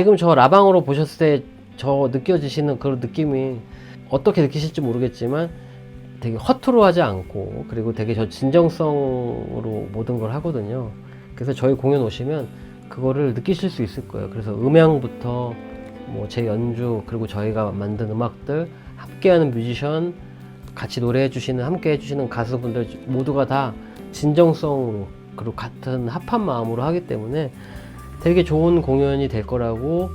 지금 저 라방으로 보셨을 때 저 느껴지시는 그런 느낌이 어떻게 느끼실지 모르겠지만 되게 허투루 하지 않고 그리고 되게 저 진정성으로 모든 걸 하거든요. 그래서 저희 공연 오시면 그거를 느끼실 수 있을 거예요. 그래서 음향부터 뭐 제 연주 그리고 저희가 만든 음악들 함께하는 뮤지션 같이 노래해 주시는 함께 해 주시는 가수분들 모두가 다 진정성으로 그리고 같은 합한 마음으로 하기 때문에 되게 좋은 공연이 될 거라고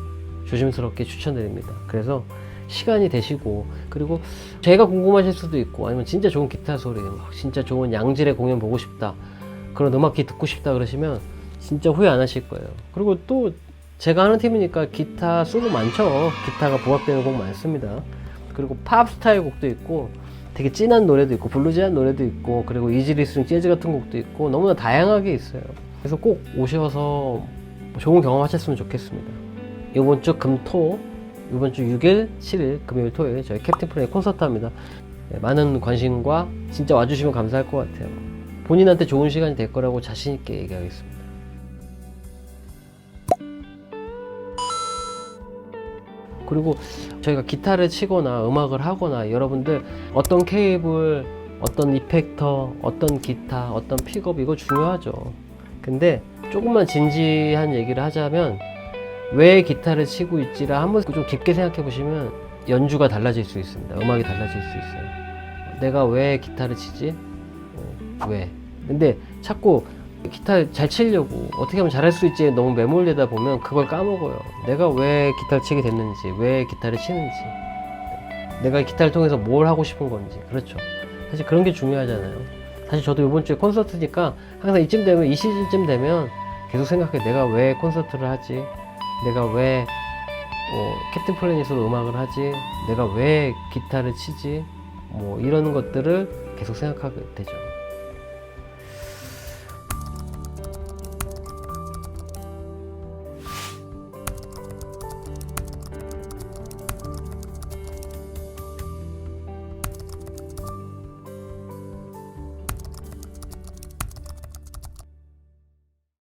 조심스럽게 추천드립니다. 그래서 시간이 되시고 그리고 제가 궁금하실 수도 있고 아니면 진짜 좋은 기타 소리, 막 진짜 좋은 양질의 공연 보고 싶다 그런 음악기 듣고 싶다 그러시면 진짜 후회 안 하실 거예요. 그리고 또 제가 하는 팀이니까 기타 솔로 많죠. 기타가 부각되는 곡 많습니다. 그리고 팝 스타일 곡도 있고 되게 진한 노래도 있고 블루지한 노래도 있고 그리고 이지리스링 재즈 같은 곡도 있고 너무나 다양하게 있어요. 그래서 꼭 오셔서 좋은 경험 하셨으면 좋겠습니다. 이번 주 금토 이번 주 6일, 7일 금요일, 토요일 저희 캡틴 플레이 콘서트 합니다. 네, 많은 관심과 진짜 와주시면 감사할 것 같아요. 본인한테 좋은 시간이 될 거라고 자신 있게 얘기하겠습니다. 그리고 저희가 기타를 치거나 음악을 하거나 여러분들 어떤 케이블, 어떤 이펙터, 어떤 기타, 어떤 픽업 이거 중요하죠. 근데 조금만 진지한 얘기를 하자면 왜 기타를 치고 있지라 한번 좀 깊게 생각해 보시면 연주가 달라질 수 있습니다. 음악이 달라질 수 있어요. 내가 왜 기타를 치지? 어, 왜? 근데 자꾸 기타 잘 치려고 어떻게 하면 잘할 수 있지 너무 매몰되다 보면 그걸 까먹어요. 내가 왜 기타를 치게 됐는지, 왜 기타를 치는지, 내가 기타를 통해서 뭘 하고 싶은 건지. 그렇죠. 사실 그런 게 중요하잖아요. 사실 저도 이번 주에 콘서트니까 항상 이쯤 되면 이 시즌쯤 되면 계속 생각해. 내가 왜 콘서트를 하지? 내가 왜 어, 캡틴 플래닛으로 음악을 하지? 내가 왜 기타를 치지? 뭐 이런 것들을 계속 생각하게 되죠.